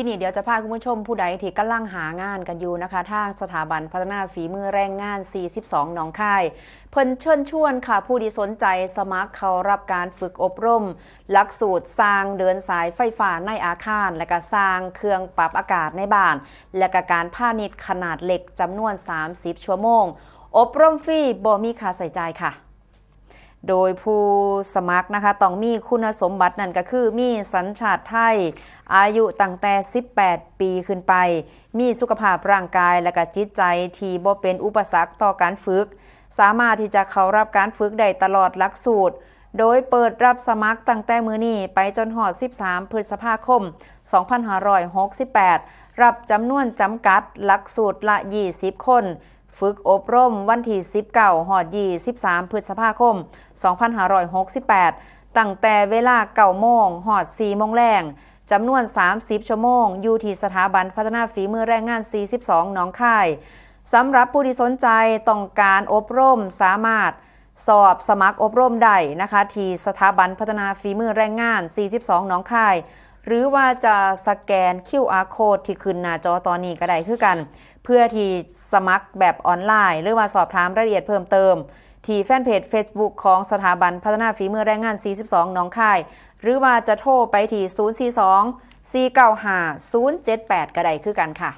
ที่นี่เดี๋ยวจะพาคุณผู้ชมผู้ใดที่กำลังหางานกันอยู่นะคะ ทางสถาบันพัฒนาฝีมือแรงงาน 42 หนองคาย เพิ่นเชิญชวนค่ะ ผู้ที่สนใจสมัครเข้ารับการฝึกอบรม หลักสูตรสร้างเดินสายไฟฟ้าในอาคาร และก็สร้างเครื่องปรับอากาศในบ้าน และก็การพาณิชย์ขนาดเล็กจำนวน 30 ชั่วโมง อบรมฟรีบ่มีค่าใส่จ่ายค่ะ โดยผู้สมัครนะคะต้องมีคุณสมบัตินั่นก็คือมีสัญชาติไทย อายุตั้งแต่ 18 ปีขึ้นไป มีสุขภาพร่างกายและก็จิตใจที่บ่เป็นอุปสรรคต่อการฝึก สามารถที่จะเข้ารับการฝึกได้ตลอดหลักสูตร โดยเปิดรับสมัครตั้งแต่มือนี้ไปจนหอด 13 พฤษภาคม 2568 รับจำนวนจำกัดหลักสูตรละ 20 คน ฝึกอบรมวันที่19หอด23พฤษภาคม 2568 ตั้งแต่เวลา9โมงหอด4โมงแรงจำนวน 30 ชั่วโมง อยู่ที่สถาบันพัฒนาฝีมือแรงงาน 42หนองคายสำหรับผู้ที่สนใจต้องการอบรมสามารถสอบสมัครอบรมได้นะคะ ที่สถาบันพัฒนาฝีมือแรงงาน 42หนองคาย หรือว่าจะสแกน QR code ที่ขึ้นหน้าจอตอนนี้ก็ได้คือกัน เพื่อที่สมัครแบบออนไลน์ หรือว่าสอบถามรายละเอียดเพิ่มเติม ที่แฟนเพจ Facebook ของสถาบันพัฒนาฝีมือแรงงาน 42น้องคาย หรือว่าจะโทรไปที่ 042 495 078 ก็ได้คือกันค่ะ